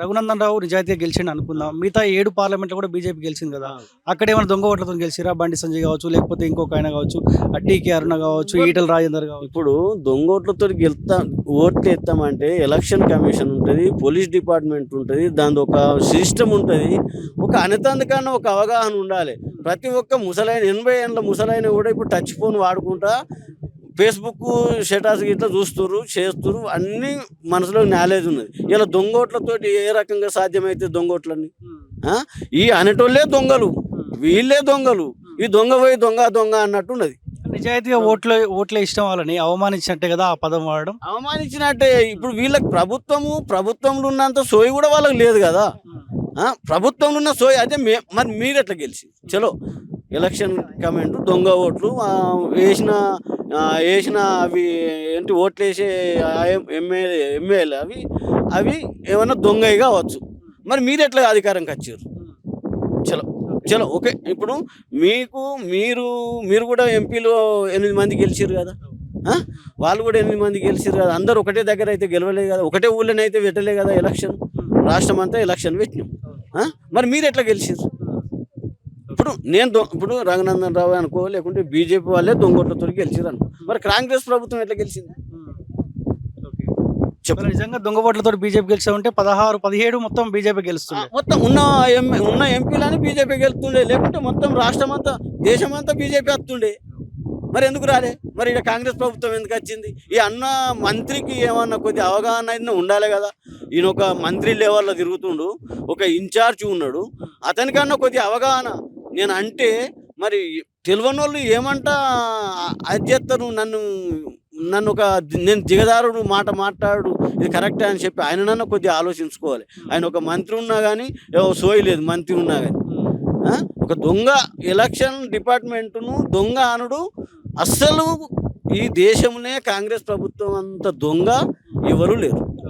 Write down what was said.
రఘునందన్ రావు నిజాయితీగా గెలిచిండు అనుకుందాం. మిగతా ఏడు పార్లమెంట్లో కూడా బీజేపీ గెలిచింది కదా. అక్కడ ఏమైనా దొంగ ఓట్లతో గెలిచిరా? బండి సంజయ్ కావచ్చు లేకపోతే ఇంకొక ఆయన కావచ్చు టీకే అరుణ కావచ్చు ఈటల రాజేందర్ కావచ్చు. ఇప్పుడు దొంగోట్లతో గెలుతా ఓట్లు ఎత్తామంటే ఎలక్షన్ కమిషన్ ఉంటుంది పోలీస్ డిపార్ట్మెంట్ ఉంటుంది దాని ఒక సిస్టమ్ ఉంటుంది ఒక అనతందుకన్నా ఒక అవగాహన ఉండాలి. ప్రతి ఒక్క ముసలైన ఎనభై ఏళ్ళ ముసలైన కూడా ఇప్పుడు టచ్ ఫోన్ వాడుకుంటా ఫేస్బుక్ స్టేటస్ గిట్లా చూస్తున్నారు చేస్తున్నారు అన్ని మనసులో నాలెడ్జ్ ఉన్నది. ఇలా దొంగోట్లతోటి ఏ రకంగా సాధ్యమైతే దొంగోట్లన్నీ? ఆ? ఈ అనేటోళ్ళే దొంగలు. వీళ్ళే దొంగలు. ఈ దొంగ పోయి దొంగ దొంగ అన్నట్టున్నది నిజాయితీగా ఓట్లు ఓట్లే ఇష్టం వాళ్ళని అవమానించినట్టే కదా ఆ పదం వాడడం? అవమానించినట్టే. ఇప్పుడు వీళ్ళకి ప్రభుత్వము ప్రభుత్వంలో ఉన్నంత సోయి కూడా వాళ్ళకి లేదు కదా. ప్రభుత్వంలో ఉన్న సోయి అదే మే మరి మీరు ఎట్లా గెలిచి చలో ఎలక్షన్ కమెంట్ దొంగ ఓట్లు వేసిన వేసిన అవి ఏంటి ఓట్లు వేసే ఎమ్మెల్యే ఎమ్మెల్యే అవి అవి ఏమన్నా దొంగవి కావచ్చు. మరి మీరు ఎట్లా అధికారంకి వచ్చారు చలో చలో ఓకే ఇప్పుడు మీకు మీరు మీరు కూడా ఎంపీలు ఎనిమిది మంది గెలిచారు కదా? వాళ్ళు కూడా ఎనిమిది మంది గెలిచారు కదా? అందరూ ఒకటే దగ్గర అయితే గెలవలేదు కదా? ఒకటే ఊళ్ళోనైతే పెట్టలే కదా ఎలక్షన్? రాష్ట్రం అంతా ఎలక్షన్ పెట్టినాం. మరి మీరు ఎట్లా గెలిచారు ఇప్పుడు నేను ఇప్పుడు రంగనందన్ రావు అనుకో లేకుంటే బీజేపీ వాళ్ళే దొంగోట్లతో గెలిచారు అనుకో. మరి కాంగ్రెస్ ప్రభుత్వం ఎట్లా గెలిచింది? చెప్పు. మరి నిజంగా దొంగ ఓట్లతో బీజేపీ గెలిచా ఉంటే పదహారు పదిహేడు మొత్తం బీజేపీ గెలుస్తుంది మొత్తం ఉన్న ఉన్న ఎంపీలని బీజేపీ గెలుతుండే లేకుంటే మొత్తం రాష్ట్రం అంతా దేశం అంతా బీజేపీ వస్తుండే మరి ఎందుకు రాలే? మరి ఇక కాంగ్రెస్ ప్రభుత్వం ఎందుకు వచ్చింది? ఈ అన్న మంత్రికి ఏమన్నా కొద్ది అవగాహన అయినా ఉండాలి కదా. ఈయన ఒక మంత్రి లెవెల్లో తిరుగుతుండు ఒక ఇన్ఛార్జ్ ఉన్నాడు. అతనికన్నా కొద్ది అవగాహన. నేను అంటే మరి తెలియని వాళ్ళు ఏమంటా అది చేస్తారు నన్ను నన్ను ఒక నేను దిగదారుడు మాట మాట్లాడు ఇది కరెక్టే అని చెప్పి ఆయననన్నా కొద్దిగా ఆలోచించుకోవాలి. ఆయన ఒక మంత్రి ఉన్నా కానీ ఏవో సోయి లేదు మంత్రి ఉన్నా కానీ? ఒక దొంగ ఎలక్షన్ డిపార్ట్మెంట్ను దొంగ అనుడు. అస్సలు ఈ దేశంలో కాంగ్రెస్ ప్రభుత్వం అంత దొంగ ఎవరు లేరు.